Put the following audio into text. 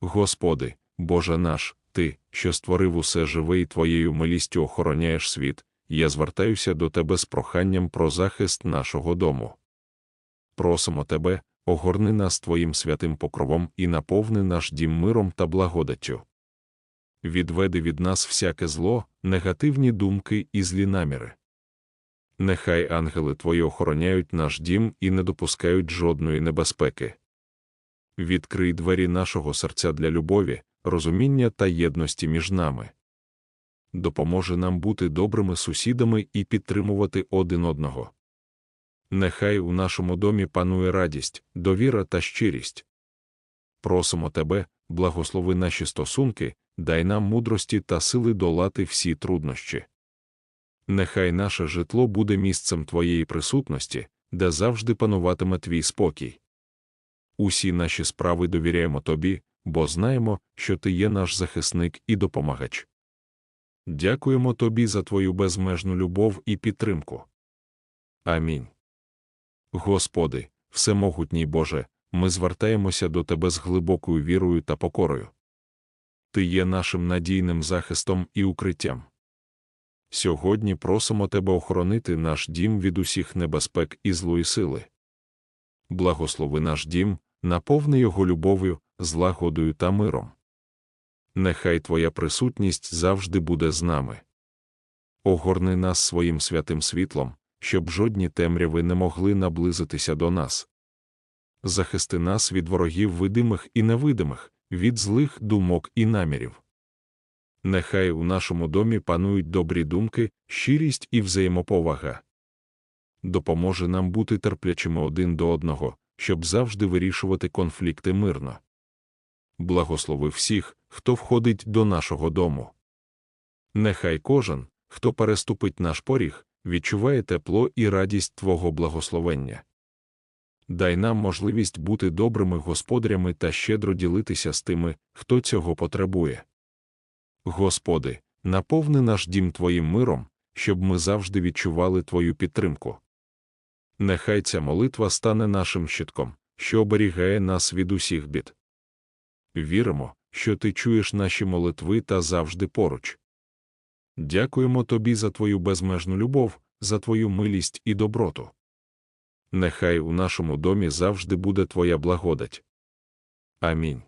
Господи, Боже наш, Ти, що створив усе живе і Твоєю милістю охороняєш світ, я звертаюся до Тебе з проханням про захист нашого дому. Просимо Тебе, огорни нас Твоїм святим покровом і наповни наш дім миром та благодаттю. Відведи від нас всяке зло, негативні думки і злі наміри. Нехай ангели Твої охороняють наш дім і не допускають жодної небезпеки. Відкрий двері нашого серця для любові, розуміння та єдності між нами. Допоможи нам бути добрими сусідами і підтримувати один одного. Нехай у нашому домі панує радість, довіра та щирість. Просимо Тебе, благослови наші стосунки, дай нам мудрості та сили долати всі труднощі. Нехай наше житло буде місцем Твоєї присутності, де завжди пануватиме Твій спокій. Усі наші справи довіряємо Тобі, бо знаємо, що Ти є наш захисник і допомагач. Дякуємо Тобі за Твою безмежну любов і підтримку. Амінь. Господи, Всемогутній Боже, ми звертаємося до Тебе з глибокою вірою та покорою. Ти є нашим надійним захистом і укриттям. Сьогодні просимо Тебе охоронити наш дім від усіх небезпек і злої сили. Благослови наш дім, наповни його любов'ю, злагодою та миром. Нехай Твоя присутність завжди буде з нами. Огорни нас своїм святим світлом, щоб жодні темряви не могли наблизитися до нас. Захисти нас від ворогів видимих і невидимих, від злих думок і намірів. Нехай у нашому домі панують добрі думки, щирість і взаємоповага. Допоможе нам бути терплячими один до одного, щоб завжди вирішувати конфлікти мирно. Благослови всіх, хто входить до нашого дому. Нехай кожен, хто переступить наш поріг, відчуває тепло і радість Твого благословення. Дай нам можливість бути добрими господарями та щедро ділитися з тими, хто цього потребує. Господи, наповни наш дім Твоїм миром, щоб ми завжди відчували Твою підтримку. Нехай ця молитва стане нашим щитком, що оберігає нас від усіх бід. Віримо, що Ти чуєш наші молитви та завжди поруч. Дякуємо Тобі за Твою безмежну любов, за Твою милість і доброту. Нехай у нашому домі завжди буде Твоя благодать. Амінь.